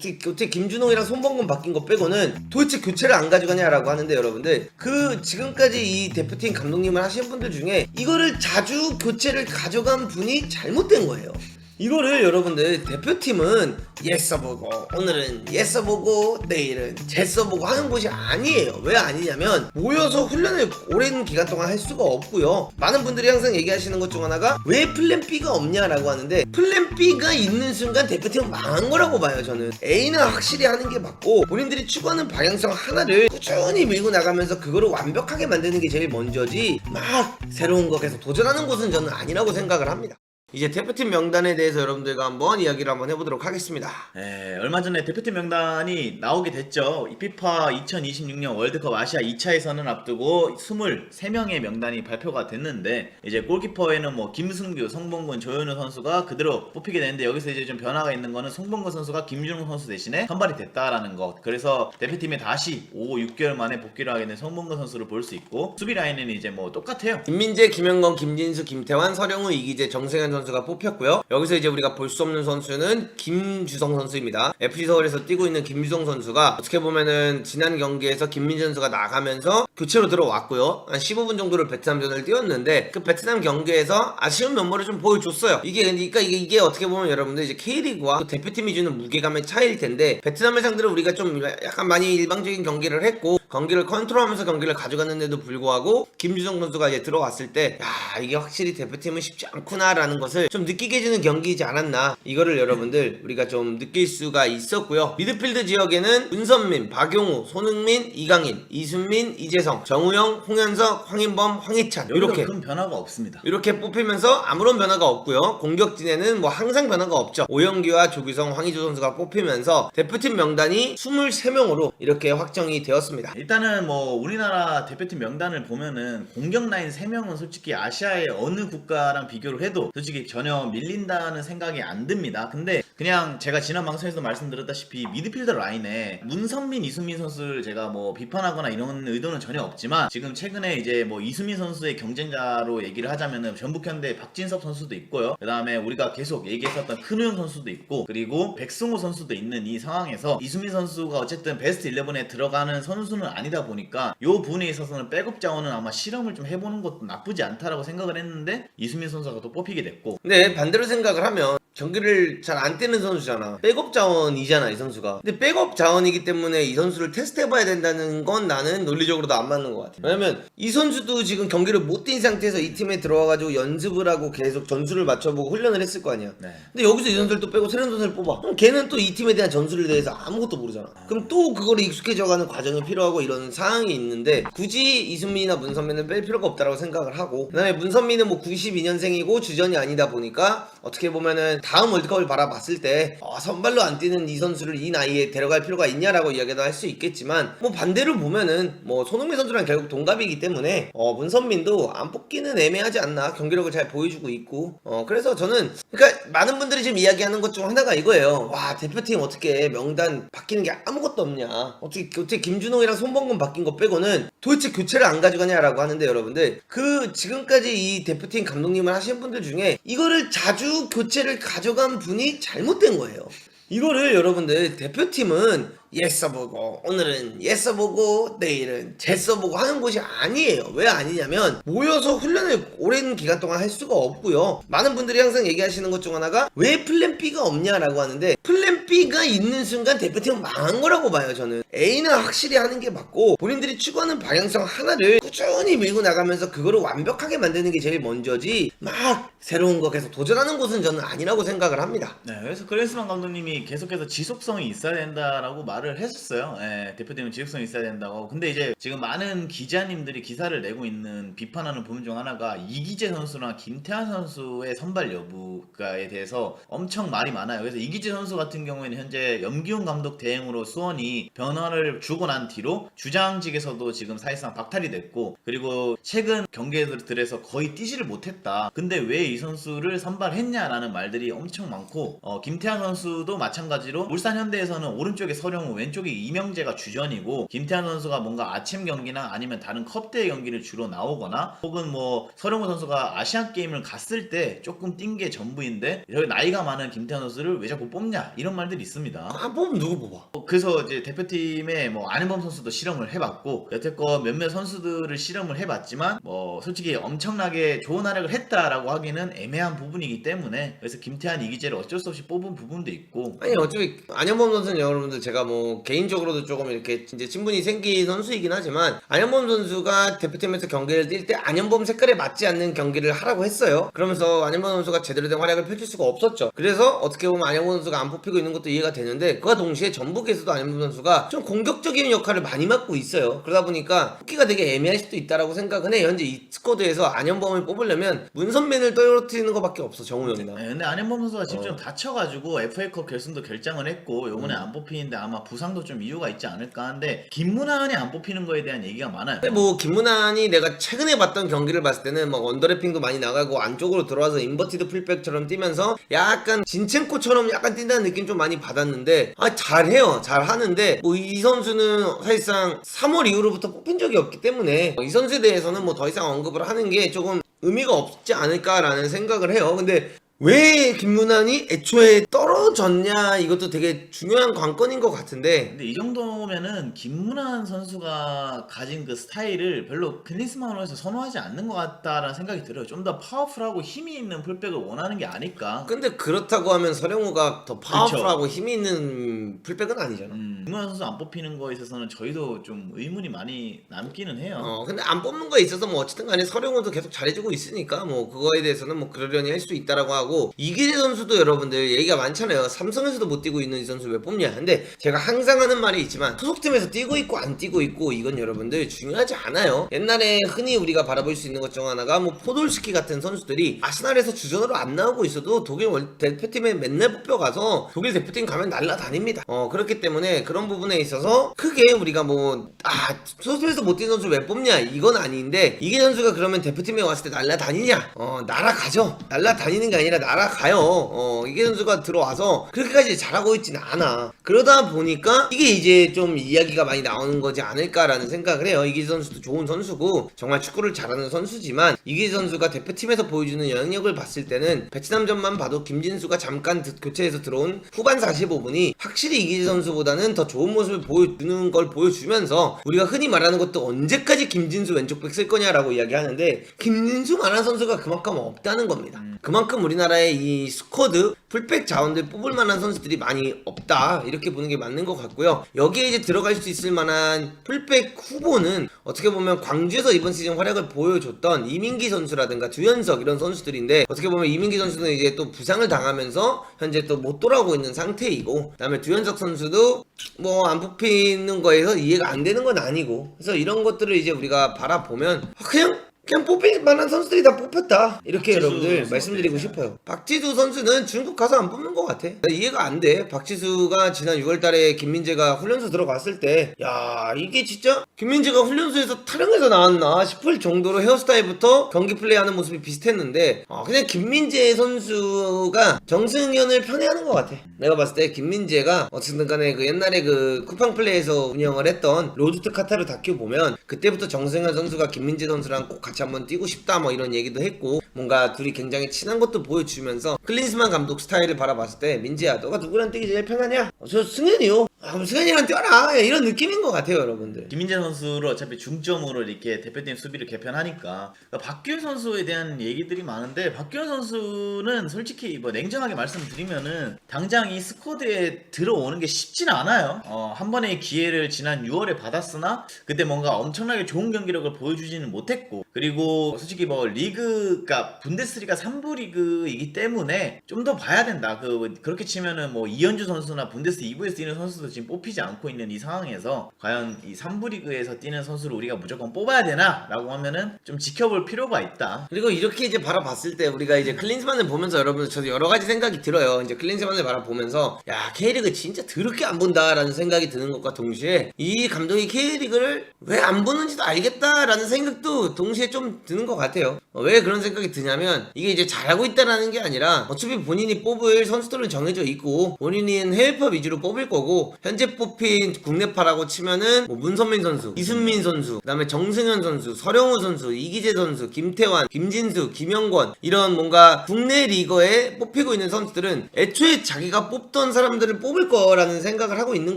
어떻게 어떻게 김준호이랑 손범근 바뀐 거 빼고는 도대체 교체를 안 가져가냐라고 하는데 여러분들 그 지금까지 이 대표팀 감독님을 하신 분들 중에 이거를 자주 교체를 가져간 분이 잘못된 거예요. 이거를 여러분들 대표팀은 얘 써보고 오늘은 얘 써보고 내일은 쟤 써보고 하는 곳이 아니에요. 왜 아니냐면 모여서 훈련을 오랜 기간 동안 할 수가 없고요. 많은 분들이 항상 얘기하시는 것 중 하나가 왜 플랜 B가 없냐라고 하는데 플랜 B가 있는 순간 대표팀은 망한 거라고 봐요 저는. A는 확실히 하는 게 맞고 본인들이 추구하는 방향성 하나를 꾸준히 밀고 나가면서 그거를 완벽하게 만드는 게 제일 먼저지 막 새로운 거 계속 도전하는 곳은 저는 아니라고 생각을 합니다 이제 대표팀 명단에 대해서 여러분들과 한번 이야기를 한번 해보도록 하겠습니다. 네, 얼마 전에 대표팀 명단이 나오게 됐죠. 이 피파 2026년 월드컵 아시아 2차에서는 앞두고 23명의 명단이 발표가 됐는데 이제 골키퍼에는 뭐 김승규, 성범근, 조현우 선수가 그대로 뽑히게 되는데 여기서 이제 좀 변화가 있는 거는 송범근 선수가 김준호 선수 대신에 선발이 됐다라는 것. 그래서 대표팀에 다시 5, 6개월 만에 복귀를 하게 된 성범근 선수를 볼 수 있고 수비 라인은 이제 뭐 똑같아요. 김민재, 김영건, 김진수, 김태환, 서령우, 이기재, 정승현 선수 가 뽑혔고요. 여기서 이제 우리가 볼 수 없는 선수는 김주성 선수입니다. FC 서울에서 뛰고 있는 김주성 선수가 어떻게 보면은 지난 경기에서 김민재 선수가 나가면서 교체로 들어왔고요. 한 15분 정도를 베트남전을 뛰었는데 그 베트남 경기에서 아쉬운 면모를 좀 보여줬어요. 이게 그러니까 이게, 이게 어떻게 보면 여러분들 이제 K리그와 또 대표팀이 주는 무게감의 차이일 텐데 베트남을 상대로 우리가 좀 약간 많이 일방적인 경기를 했고 경기를 컨트롤하면서 경기를 가져갔는데도 불구하고 김주성 선수가 이제 들어왔을 때 야 이게 확실히 대표팀은 쉽지 않구나라는 것을 좀 느끼게 해주는 경기이지 않았나 이거를 여러분들 우리가 좀 느낄 수가 있었고요 미드필드 지역에는 문선민, 박용우, 손흥민, 이강인, 이순민, 이재성, 정우영, 홍현석, 황인범, 황희찬 이렇게 이렇게 큰 변화가 없습니다. 이렇게 뽑히면서 아무런 변화가 없고요. 공격진에는 뭐 항상 변화가 없죠. 오영기와 조규성, 황희조 선수가 뽑히면서 대표팀 명단이 23명으로 이렇게 확정이 되었습니다. 일단은 뭐 우리나라 대표팀 명단을 보면은 공격 라인 3명은 솔직히 아시아의 어느 국가랑 비교를 해도 솔직히 전혀 밀린다는 생각이 안 듭니다. 근데 그냥 제가 지난 방송에서 말씀드렸다시피 미드필더 라인에 문선민, 이수민 선수를 제가 뭐 비판하거나 이런 의도는 전혀 없지만 지금 최근에 이제 뭐 이수민 선수의 경쟁자로 얘기를 하자면은 전북현대 박진섭 선수도 있고요. 그 다음에 우리가 계속 얘기했었던 큰우영 선수도 있고 그리고 백승호 선수도 있는 이 상황에서 이수민 선수가 어쨌든 베스트 11에 들어가는 선수는 아니다 보니까 요 부분에 있어서는 백업 자원은 아마 실험을 좀 해보는 것도 나쁘지 않다라고 생각을 했는데 이수민 선수가 또 뽑히게 됐고 근데 반대로 생각을 하면 경기를 잘 안 뛰는 선수잖아. 백업 자원이잖아, 이 선수가. 근데 백업 자원이기 때문에 이 선수를 테스트해봐야 된다는 건 나는 논리적으로도 안 맞는 것 같아. 왜냐면 이 선수도 지금 경기를 못 뛴 상태에서 이 팀에 들어와가지고 연습을 하고 계속 전술을 맞춰보고 훈련을 했을 거 아니야. 네. 근데 여기서 이 선수를 또 빼고 새로운 선수를 뽑아. 그럼 걔는 또 이 팀에 대한 전술에 대해서 아무것도 모르잖아. 그럼 또 그거를 익숙해져가는 과정이 필요하고 이런 상황이 있는데 굳이 이순민이나 문선민은 뺄 필요가 없다라고 생각을 하고 그다음에 문선민은 뭐 92년생이고 주전이 아니다 보니까 어떻게 보면은 다음 월드컵을 바라봤을 때 어, 선발로 안 뛰는 이 선수를 이 나이에 데려갈 필요가 있냐라고 이야기도 할 수 있겠지만 뭐 반대로 보면은 뭐 손흥민 선수랑 결국 동갑이기 때문에 어, 문선민도 안 뽑기는 애매하지 않나 경기력을 잘 보여주고 있고 어, 그래서 저는 그러니까 많은 분들이 지금 이야기하는 것 중 하나가 이거예요. 와 대표팀 어떻게 명단 바뀌는 게 아무것도 없냐. 어떻게 어떻게 김준호이랑 손범근 바뀐 거 빼고는 도대체 교체를 안 가져가냐라고 하는데 여러분들 그 지금까지 이 대표팀 감독님을 하신 분들 중에 이거를 자주 교체를 가져간 분이 잘못된 거예요. 이거를 여러분들 대표팀은 얘 써보고 오늘은 얘 써보고 내일은 쟤 써보고 하는 곳이 아니에요. 왜 아니냐면 모여서 훈련을 오랜 기간 동안 할 수가 없고요. 많은 분들이 항상 얘기하시는 것 중 하나가 왜 플랜 B가 없냐라고 하는데 플랜 B가 있는 순간 대표팀은 망한 거라고 봐요 저는. A는 확실히 하는 게 맞고 본인들이 추구하는 방향성 하나를 꾸준히 밀고 나가면서 그거를 완벽하게 만드는 게 제일 먼저지 막 새로운 거 계속 도전하는 곳은 저는 아니라고 생각을 합니다. 네, 그래서 그레스만 감독님이 계속해서 지속성이 있어야 된다라고 말을 했었어요. 예, 대표팀은 지속성이 있어야 된다고. 근데 이제 지금 많은 기자님들이 기사를 내고 있는 비판하는 부분 중 하나가 이기재 선수나 김태환 선수의 선발 여부에 대해서 엄청 말이 많아요. 그래서 이기재 선수 같은 경우에는 현재 염기훈 감독 대행으로 수원이 변화를 주고 난 뒤로 주장직에서도 지금 사실상 박탈이 됐고 그리고 최근 경기들에서 거의 뛰지를 못했다. 근데 왜 이 선수를 선발했냐라는 말들이 엄청 많고 어, 김태환 선수도 마찬가지로 울산 현대에서는 오른쪽에 서령우 경우 왼쪽이 이명재가 주전이고 김태환 선수가 뭔가 아침 경기나 아니면 다른 컵대회 경기를 주로 나오거나 혹은 뭐 서령호 선수가 아시안 게임을 갔을 때 조금 뛴 게 전부인데 저희 나이가 많은 김태환 선수를 왜 자꾸 뽑냐 이런 말들이 있습니다. 아 뽑으면 누구 뽑아? 어, 그래서 이제 대표팀에 뭐 안현범 선수도 실험을 해봤고 여태껏 몇몇 선수들을 실험을 해봤지만 뭐 솔직히 엄청나게 좋은 활약을 했다라고 하기는 애매한 부분이기 때문에 그래서 김태환 이기재를 어쩔 수 없이 뽑은 부분도 있고 아니 어차피 안현범 선수는 여러분들 제가 뭐 개인적으로도 조금 이렇게 이제 친분이 생긴 선수이긴 하지만 안현범 선수가 대표팀에서 경기를 뛸 때 안현범 색깔에 맞지 않는 경기를 하라고 했어요. 그러면서 안현범 선수가 제대로 된 활약을 펼칠 수가 없었죠. 그래서 어떻게 보면 안현범 선수가 안 뽑히고 있는 것도 이해가 되는데 그와 동시에 전북에서도 안현범 선수가 좀 공격적인 역할을 많이 맡고 있어요. 그러다 보니까 뽑기가 되게 애매할 수도 있다라고 생각은 해. 현재 이 스쿼드에서 안현범을 뽑으려면 문선맨을 떨어뜨리는 것밖에 없어 정우영이나. 네, 근데 안현범 선수가 지금 어. 좀 다쳐가지고 FA컵 결승도 결정을 했고 요번에 음. 안 뽑히는데 아마 부상도 좀 이유가 있지 않을까 하는데 김문환이 안 뽑히는 거에 대한 얘기가 많아요. 근데 뭐 김문환이 내가 최근에 봤던 경기를 봤을 때는 막 언더래핑도 많이 나가고 안쪽으로 들어와서 인버티드 풀백처럼 뛰면서 약간 진첸코처럼 약간 뛴다는 느낌 좀 많이 받았는데 아 잘해요 잘하는데 뭐 이 선수는 사실상 3월 이후로부터 뽑힌 적이 없기 때문에 이 선수에 대해서는 뭐 더 이상 언급을 하는 게 조금 의미가 없지 않을까라는 생각을 해요 근데 왜 김문환이 애초에 떨어졌냐 이것도 되게 중요한 관건인 것 같은데 근데 이 정도면은 김문환 선수가 가진 그 스타일을 별로 클린스만으로서 선호하지 않는 것 같다라는 생각이 들어요. 좀 더 파워풀하고 힘이 있는 풀백을 원하는 게 아닐까. 근데 그렇다고 하면 서령우가 더 파워풀하고 힘이 있는 풀백은 아니잖아. 음, 김문환 선수 안 뽑히는 거에 있어서는 저희도 좀 의문이 많이 남기는 해요. 어 근데 안 뽑는 거에 있어서 뭐 어쨌든 간에 서령우도 계속 잘해주고 있으니까 뭐 그거에 대해서는 뭐 그러려니 할 수 있다라고 하고 이기재 선수도 여러분들 얘기가 많잖아요. 삼성에서도 못 뛰고 있는 이 선수 왜 뽑냐? 근데 제가 항상 하는 말이 있지만 소속팀에서 뛰고 있고 안 뛰고 있고 이건 여러분들 중요하지 않아요. 옛날에 흔히 우리가 바라볼 수 있는 것 중 하나가 뭐 포돌스키 같은 선수들이 아스날에서 주전으로 안 나오고 있어도 독일 월- 대표팀에 맨날 뽑혀가서 독일 대표팀 가면 날라다닙니다. 어 그렇기 때문에 그런 부분에 있어서 크게 우리가 뭐 아 소속팀에서 못 뛰는 선수 왜 뽑냐? 이건 아닌데 이게 선수가 그러면 대표팀에 왔을 때 날라다니냐? 어 날아가죠. 날라다니는 게 아니라 날아가요. 어 이게 선수가 들어와서 그렇게까지 잘하고 있지는 않아. 그러다 보니까 이게 이제 좀 이야기가 많이 나오는 거지 않을까라는 생각을 해요. 이게 선수도 좋은 선수고 정말 축구를 잘하는 선수지만 이게 선수가 대표팀에서 보여주는 영향력을 봤을 때는 베트남전만 봐도 김진수가 잠깐 드- 교체해서 들어온 후반 45분이 확실히 이기재 선수보다는 더 좋은 모습을 보여주는 걸 보여주면서 우리가 흔히 말하는 것도 언제까지 김진수 왼쪽 백 쓸 거냐라고 이야기하는데 김진수 만한 선수가 그만큼 없다는 겁니다. 그만큼 우리나라의 이 스쿼드 풀백 자원들 뽑을 만한 선수들이 많이 없다 이렇게 보는 게 맞는 것 같고요. 여기에 이제 들어갈 수 있을 만한 풀백 후보는 어떻게 보면 광주에서 이번 시즌 활약을 보여줬던 이민기 선수라든가 두현석 이런 선수들인데 어떻게 보면 이민기 선수는 이제 또 부상을 당하면서 현재 또 못 돌아오고 있는 상태이고 그다음에 두현석 선수도 뭐 안 뽑히는 거에서 이해가 안 되는 건 아니고 그래서 이런 것들을 이제 우리가 바라보면 아, 그냥 그냥 뽑힐 만한 선수들이 다 뽑혔다. 이렇게 박지수 여러분들 선수 말씀드리고 어때요? 싶어요. 박지수 선수는 중국 가서 안 뽑는 것 같아. 나 이해가 안 돼. 박지수가 지난 6월달에 김민재가 훈련소 들어갔을 때 야 이게 진짜 김민재가 훈련소에서 타령해서 나왔나 싶을 정도로 헤어스타일부터 경기 플레이하는 모습이 비슷했는데 아, 그냥 김민재 선수가 정승현을 편애하는 것 같아. 내가 봤을 때 김민재가 어쨌든 간에 그 옛날에 그 쿠팡 플레이에서 운영을 했던 로드트 카타르 다큐 보면 그때부터 정승현 선수가 김민재 선수랑 꼭 같이 한번 뛰고 싶다 뭐 이런 얘기도 했고 뭔가 둘이 굉장히 친한 것도 보여주면서 클린스만 감독 스타일을 바라봤을 때 민재야 너가 누구랑 뛰기 제일 편하냐? 어, 저 승현이요 아 그럼 승현이랑 뛰어라 이런 느낌인 것 같아요 여러분들 김민재 선수를 어차피 중점으로 이렇게 대표팀 수비를 개편하니까 그러니까 박규현 선수에 대한 얘기들이 많은데 박규현 선수는 솔직히 뭐 냉정하게 말씀드리면은 당장 이 스쿼드에 들어오는 게 쉽진 않아요. 어, 한 번의 기회를 지난 6월에 받았으나 그때 뭔가 엄청나게 좋은 경기력을 보여주지는 못했고 그리고 솔직히 뭐 리그가 분데스리가 3부 리그이기 때문에 좀 더 봐야 된다. 그 그렇게 치면은 뭐 이현주 선수나 분데스 2부에서 뛰는 선수도 지금 뽑히지 않고 있는 이 상황에서 과연 이 3부 리그에서 뛰는 선수를 우리가 무조건 뽑아야 되나라고 하면은 좀 지켜볼 필요가 있다. 그리고 이렇게 이제 바라봤을 때 우리가 이제 클린스만을 보면서 여러분들 저도 여러 가지 생각이 들어요. 이제 클린스만을 바라보면서 야 K리그 진짜 더럽게 안 본다라는 생각이 드는 것과 동시에 이 감독이 K리그를 왜 안 보는지도 알겠다라는 생각도 동시에 좀 드는 것 같아요. 어, 왜 그런 생각이 드냐면 이게 이제 잘하고 있다라는 게 아니라 어차피 본인이 뽑을 선수들은 정해져 있고 본인은 해외파 위주로 뽑을 거고 현재 뽑힌 국내파라고 치면은 뭐 문선민 선수, 이순민 선수, 그다음에 정승현 선수, 서령우 선수, 이기재 선수, 김태환, 김진수, 김영권 이런 뭔가 국내 리거에 뽑히고 있는 선수들은 애초에 자기가 뽑던 사람들을 뽑을 거라는 생각을 하고 있는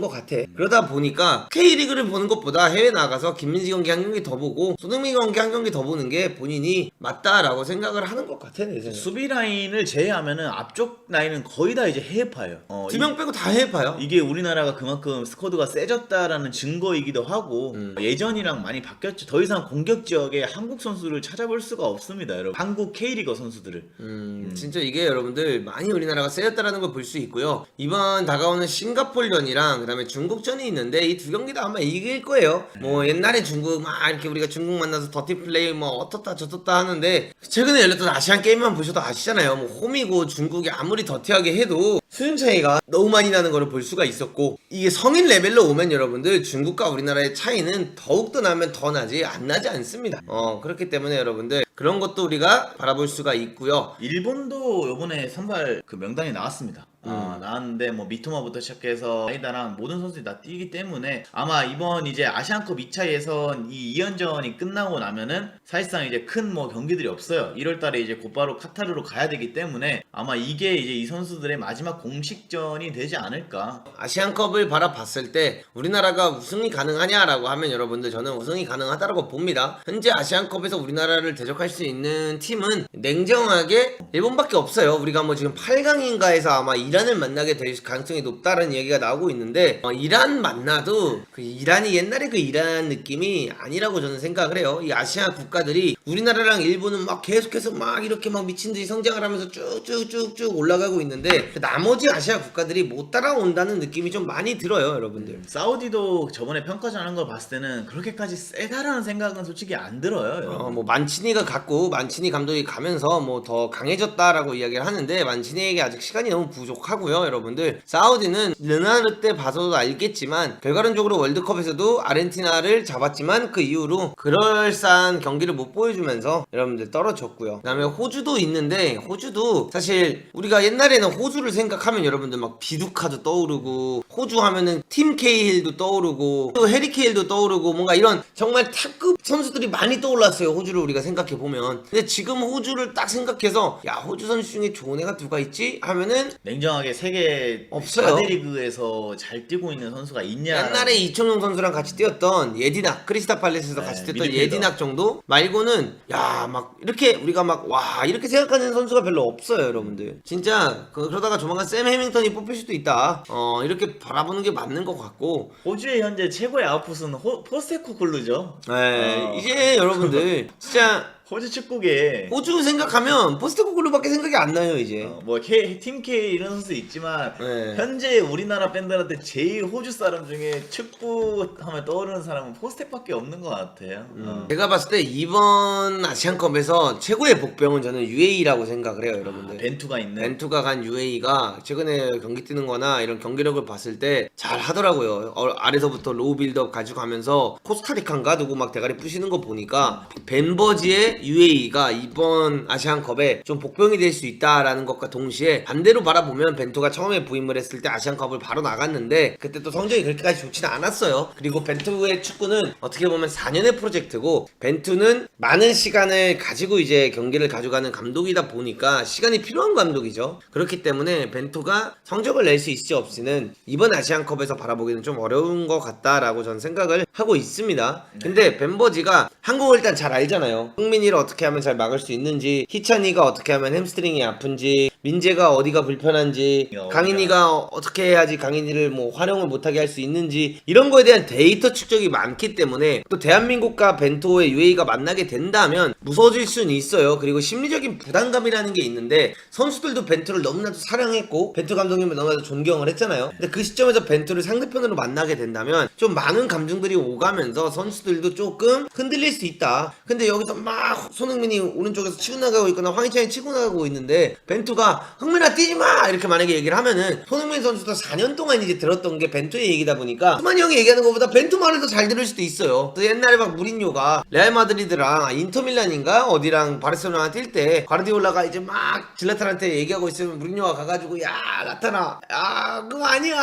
것 같아. 그러다 보니까 K리그를 보는 것보다 해외 나가서 김민지 경기 한 경기 더 보고 손흥민 경기 한 경기 더 보는 게 본인이 맞다라고 생각을 하는 것 같아 내 생각. 수비 라인을 제외하면은 앞쪽 라인은 거의 다 이제 해외파예요. 어, 두명 빼고 다 해봐요. 이게 우리나라가 그만큼 스쿼드가 세졌다라는 증거이기도 하고 음. 예전이랑 많이 바뀌었죠. 더 이상 공격 지역에 한국 선수를 찾아볼 수가 없습니다, 여러분. 한국 K리거 선수들을. 음, 진짜 이게 여러분들 많이 우리나라가 세졌다라는 걸 볼 수 있고요. 이번 다가오는 싱가폴전이랑 그다음에 중국전이 있는데 이 두 경기 다 아마 이길 거예요. 뭐 옛날에 중국 막 이렇게 우리가 중국 만나서 더티 플레이 뭐 어떻다 저떻다 하는데 최근에 열렸던 아시안 게임만 보셔도 아시잖아요. 뭐 홈이고 중국이 아무리 더티하게 해도 수준 차이가 너무 많이 나는 거를 볼 수가 있었고 이게 성인 레벨로 오면 여러분들 중국과 우리나라의 차이는 더욱더 나면 더 나지 안 나지 않습니다. 어 그렇기 때문에 여러분들 그런 것도 우리가 바라볼 수가 있고요. 일본도 요번에 선발 그 명단이 나왔습니다. 음. 아, 나왔는데 뭐 미토마부터 시작해서 아이다랑 모든 선수들이 다 뛰기 때문에 아마 이번 이제 아시안컵 2차 예선 이 2연전이 끝나고 나면은 사실상 이제 큰 뭐 경기들이 없어요. 1월 달에 이제 곧바로 카타르로 가야 되기 때문에 아마 이게 이제 이 선수들의 마지막 공식전이 되지 않을까. 아시안컵을 바라봤을 때 우리나라가 우승이 가능하냐라고 하면 여러분들 저는 우승이 가능하다라고 봅니다. 현재 아시안컵에서 우리나라를 대적할 수 있는 팀은 냉정하게 일본밖에 없어요. 우리가 뭐 지금 8강인가에서 아마 이란을 만나게 될 가능성이 높다는 얘기가 나오고 있는데 어, 이란 만나도 그 이란이 옛날에 그 이란 느낌이 아니라고 저는 생각을 해요. 이 아시아 국가들이 우리나라랑 일본은 막 계속해서 막 이렇게 막 미친 듯이 성장을 하면서 쭉쭉쭉쭉 올라가고 있는데 그 나머지 아시아 국가들이 못 따라온다는 느낌이 좀 많이 들어요, 여러분들. 사우디도 저번에 평가전 하는 걸 봤을 때는 그렇게까지 세다라는 생각은 솔직히 안 들어요. 어, 뭐 만치니가 갔고 만치니 감독이 가면서 뭐 더 강해졌다라고 이야기를 하는데 만치니에게 아직 시간이 너무 부족 하고요, 여러분들. 사우디는 르나르 때 봐서도 알겠지만 결과론적으로 월드컵에서도 아르헨티나를 잡았지만 그 이후로 그럴싸한 경기를 못 보여주면서 여러분들 떨어졌고요. 그 다음에 호주도 있는데 호주도 사실 우리가 옛날에는 호주를 생각하면 여러분들 막 비두카도 떠오르고 호주 하면은 팀 케이힐도 떠오르고 또 해리 케일도 떠오르고 뭔가 이런 정말 탑급 선수들이 많이 떠올랐어요 호주를 우리가 생각해 보면 근데 지금 호주를 딱 생각해서 야 호주 선수 중에 좋은 애가 누가 있지 하면은 냉정 하게 세계 없어요. 4대 리그에서 잘 뛰고 있는 선수가 있냐? 옛날에 이청용 선수랑 같이 뛰었던 예디낙 크리스타 팔레스에서 네, 같이 뛰었던 미드필더. 예디낙 정도 말고는 야 막 이렇게 우리가 막 와 이렇게 생각하는 선수가 별로 없어요 여러분들 진짜 그, 그러다가 조만간 샘 해밍턴이 뽑힐 수도 있다 어 이렇게 바라보는 게 맞는 것 같고 호주의 현재 최고의 아웃풋은 호, 포스테코글루죠. 네, 어. 이제 여러분들 진짜 호주 축구계 호주 생각하면 포스트 코글루밖에 생각이 안 나요 이제. 어, 뭐 K, 팀 K 이런 선수 있지만 네. 현재 우리나라 팬들한테 제일 호주 사람 중에 축구 하면 떠오르는 사람은 포스텍밖에 없는 것 같아요. 어. 제가 봤을 때 이번 아시안컵에서 최고의 복병은 저는 UAE라고 생각을 해요 여러분들. 벤투가 있는 벤투가 간 UAE가 최근에 경기 뛰는 거나 이런 경기력을 봤을 때 잘 하더라고요. 어, 아래서부터 로우 빌드업 가지고 가면서 코스타리카인가 누구 막 대가리 부시는 거 보니까 벤버지의 UAE가 이번 아시안컵에 좀 복병이 될 수 있다라는 것과 동시에 반대로 바라보면 벤투가 처음에 부임을 했을 때 아시안컵을 바로 나갔는데 그때 또 성적이 그렇게까지 좋지는 않았어요. 그리고 벤투의 축구는 어떻게 보면 4년의 프로젝트고 벤투는 많은 시간을 가지고 이제 경기를 가져가는 감독이다 보니까 시간이 필요한 감독이죠. 그렇기 때문에 벤투가 성적을 낼 수 있을지 없이는 이번 아시안컵에서 바라보기는 좀 어려운 것 같다라고 저는 생각을 하고 있습니다. 근데 벤버지가 한국을 일단 잘 알잖아요. 흥민이 를 어떻게 하면 잘 막을 수 있는지, 희찬이가 어떻게 하면 햄스트링이 아픈지, 민재가 어디가 불편한지, 어디가- 강인이가 어떻게 해야지 강인이를 뭐 활용을 못하게 할 수 있는지 이런 거에 대한 데이터 축적이 많기 때문에 또 대한민국과 벤토의 UAE가 만나게 된다면 무서워질 수는 있어요. 그리고 심리적인 부담감이라는 게 있는데 선수들도 벤투를 너무나도 사랑했고 벤투 감독님을 너무나도 존경을 했잖아요. 근데 그 시점에서 벤투를 상대편으로 만나게 된다면 좀 많은 감정들이 오가면서 선수들도 조금 흔들릴 수 있다. 근데 여기서 막 손흥민이 오른쪽에서 치고 나가고 있거나 황희찬이 치고 나가고 있는데 뛰지마 흥민아 뛰지 마! 이렇게 만약에 얘기를 하면은 손흥민 선수도 4년 동안 이제 들었던 게 벤투의 얘기다 보니까 수만이 형이 얘기하는 것보다 벤투 말을 더 잘 들을 수도 있어요. 그 옛날에 막 무린요가 레알 마드리드랑 아, 인터밀란인가? 어디랑 바르셀로나 뛸때 가르디올라가 이제 막 질라탄한테 얘기하고 있으면 무린요가 가가지고 야 라타나. 야 그거 아니야.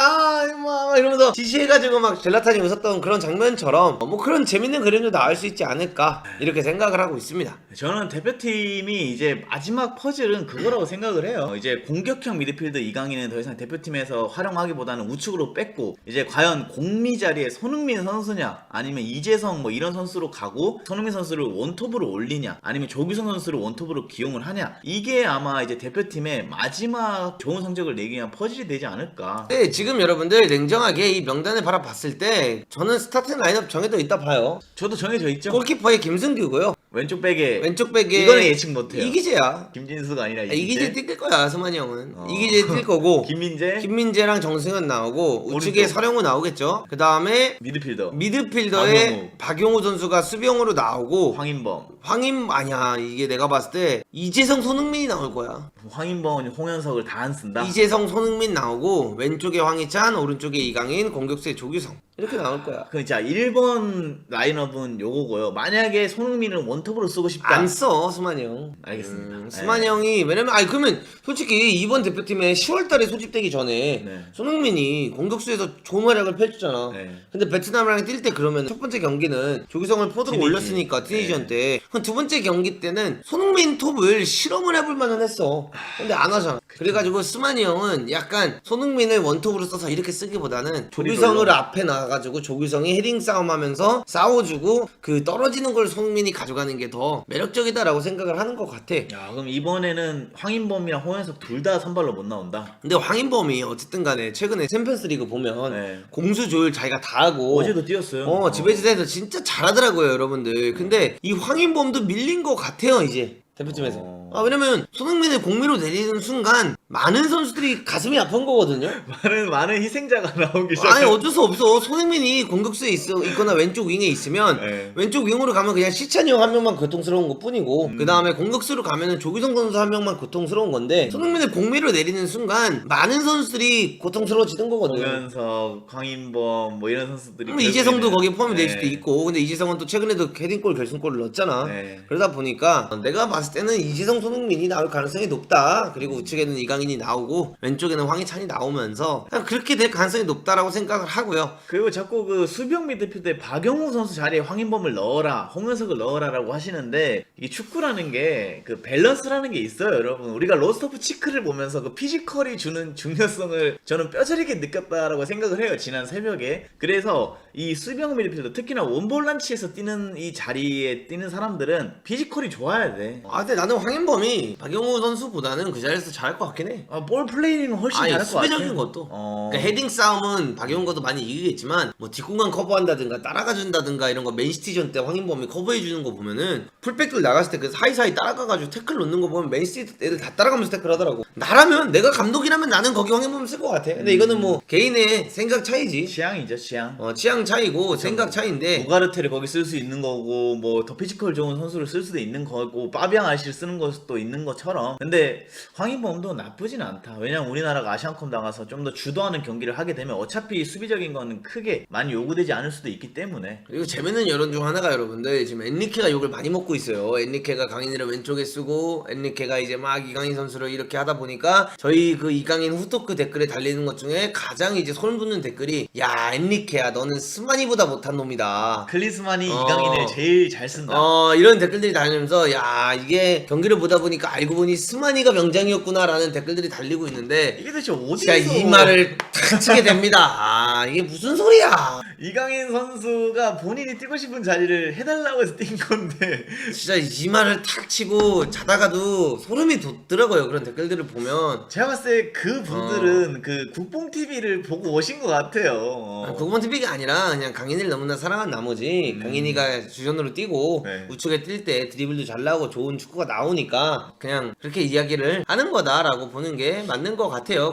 막 이러면서 지시해가지고 막 젤라탄이 웃었던 그런 장면처럼 뭐 그런 재밌는 그림도 나올 수 있지 않을까? 이렇게 생각을 하고 있습니다. 저는 대표팀이 이제 마지막 퍼즐은 그거라고 생각을 해요. 이제 공격형 미드필더 이강인은 더 이상 대표팀에서 활용하기보다는 우측으로 뺐고 이제 과연 공미 자리에 손흥민 선수냐 아니면 이재성 뭐 이런 선수로 가고 손흥민 선수를 원톱으로 올리냐 아니면 조규성 선수를 원톱으로 기용을 하냐 이게 아마 이제 대표팀의 마지막 좋은 성적을 내기 위한 퍼즐이 되지 않을까. 네, 지금 여러분들 냉정하게 이 명단을 바라봤을 때 저는 스타팅 라인업 정해져 있다 봐요. 저도 정해져 있죠. 골키퍼의 김승규고요. 왼쪽 백에 왼쪽 백에 이거는 예측 못해요. 이기재야. 김진수가 아니라 아, 이기재. 이기재 뛸 거야, 수만이 형은. 어. 이기재 뛸 거고. 김민재 김민재랑 정승현 나오고 우측에 오른쪽. 서령우 나오겠죠. 그 다음에 미드필더 미드필더에 박용우. 박용우 선수가 수비형으로 나오고 황인범 황임 아니야 이게 내가 봤을 때 이재성 손흥민이 나올 거야. 황인범 홍현석을 다 안 쓴다. 이재성 손흥민 나오고 왼쪽에 황희찬 오른쪽에 이강인 공격수에 조규성 이렇게 나올 거야. 그 자 1번 라인업은 요거고요. 만약에 손흥민을 원 톱으로 쓰고 싶다. 안 써 수만이 형. 알겠습니다. 음, 네. 수만이 형이 왜냐면 아니 그러면 솔직히 이번 대표팀에 10월달에 소집되기 전에 네. 손흥민이 공격수에서 좋은 활약을 펼쳤잖아. 네. 근데 베트남이랑 뛸 때 그러면 첫 번째 경기는 조규성을 포드로 티니지. 올렸으니까 티니전 네. 때. 그럼 두 번째 경기 때는 손흥민 톱을 실험을 해볼 만은 했어. 근데 안 하잖아. 그래가지고 스마니 형은 약간 손흥민을 원톱으로 써서 이렇게 쓰기보다는 조규성을. 앞에 나가가지고 조규성이 헤딩 싸움하면서 싸워주고 그 떨어지는 걸 손흥민이 가져가는 게 더 매력적이다라고 생각을 하는 것 같아. 야 그럼 이번에는 황인범이랑 홍현석 둘 다 선발로 못 나온다. 근데 황인범이 어쨌든 간에 최근에 챔피언스 리그 보면 네. 공수 조율 자기가 다 하고 어제도 뛰었어요. 어 지배지대에서 진짜 잘하더라고요 여러분들 근데 이 황인범도 밀린 것 같아요 이제 대표팀에서 어. 아 왜냐면 손흥민을 공미로 내리는 순간 많은 선수들이 가슴이 아픈 거거든요 많은 많은 희생자가 나오기 시작. 아니 어쩔 수 없어 손흥민이 공격수에 있어 있거나 왼쪽 윙에 있으면 네. 왼쪽 윙으로 가면 그냥 시찬이 형 한 명만 고통스러운 것 뿐이고 음. 그 다음에 공격수로 가면은 조규성 선수 한 명만 고통스러운 건데 손흥민을 공미로 내리는 순간 많은 선수들이 고통스러워지는 거거든 홍현석, 황인범 뭐 이런 선수들이. 그럼 이재성도 결국에는- 거기에 포함이 될 네. 수도 있고 근데 이재성은 또 최근에도 헤딩골 결승골을 넣었잖아 네. 그러다 보니까 내가 봤을 때는 이재성 손흥민이 나올 가능성이 높다 그리고 우측에는 이강인 이 나오고 왼쪽에는 황희찬이 나오면서 그렇게 될 가능성이 높다라고 생각을 하고요 그리고 자꾸 그 수비형 미드필더에 박영우 선수 자리에 황인범을 넣어라, 홍현석을 넣어라라고 하시는데 이게 축구라는 게 그 밸런스라는 게 있어요, 여러분. 우리가 오브 치크를 보면서 그 피지컬이 주는 중요성을 저는 뼈저리게 느꼈다라고 생각을 해요, 지난 새벽에. 그래서 이 수비형 미드필더 특히나 원볼란치에서 뛰는 이 자리에 뛰는 사람들은 피지컬이 좋아야 돼. 아 근데 나는 황인범이 박영우 선수보다는 그 자리에서 잘할 것 같긴 해 아, 볼 플레이는 훨씬 아니 잘할 것 같아. 수비적인 것도. 어. 그러니까 헤딩 싸움은 박용훈 것도 많이 이기겠지만 뭐 뒷공간 커버한다든가 따라가 준다든가 이런 거 맨시티전 때 황인범이 커버해 주는 거 보면은 풀백들 나갔을 때 그 사이사이 따라가가지고 태클 놓는 거 보면 맨시티 애들 다 따라가면서 태클 하더라고. 나라면 내가 감독이라면 나는 거기 황인범 쓸 것 같아. 근데 이거는 뭐 개인의 생각 차이지. 취향이죠, 취향. 어 취향 차이고 생각 차이인데. 우가르테를 거기 쓸 수 있는 거고 뭐 더 피지컬 좋은 선수를 쓸 수도 있는 거고 빠비앙 아시를 쓰는 것도 있는 것처럼. 근데 황인범도 나쁘 진 않다 왜냐면 우리나라가 아시안컵 나가서 좀 더 주도하는 경기를 하게 되면 어차피 수비적인 거는 크게 많이 요구되지 않을 수도 있기 때문에 그리고 재밌는 여론 중 하나가 여러분들 지금 엔리케가 욕을 많이 먹고 있어요. 엔리케가 강인이를 왼쪽에 쓰고 엔리케가 이제 막 이강인 선수를 이렇게 하다 보니까 저희 그 이강인 후토크 댓글에 달리는 것 중에 가장 이제 소름 돋는 댓글이 야 엔리케야 너는 스마니보다 못한 놈이다. 클리스만이 어. 이강인을 제일 잘 쓴다 어 이런 댓글들이 다니면서 야 이게 경기를 보다 보니까 알고 보니 스마니가 명장이었구나라는 댓글 들이 달리고 있는데 이게 대체 어디서 제가 이 말을 탁 치게 됩니다. 아 이게 무슨 소리야? 이강인 선수가 본인이 뛰고 싶은 자리를 해달라고 해서 뛴 건데 진짜 이 말을 탁 치고 자다가도 소름이 돋더라고요 그런 댓글들을 보면 제가 봤을 때 그 분들은 그 국뽕 TV를 보고 오신 것 같아요. 어. 아, 그것만 TV가 아니라 그냥 강인이를 너무나 사랑한 나머지 강인이가 주전으로 뛰고 네. 우측에 뛸 때 드리블도 잘 나오고 좋은 축구가 나오니까 그냥 그렇게 이야기를 하는 거다라고 보는 게 맞는 것 같아요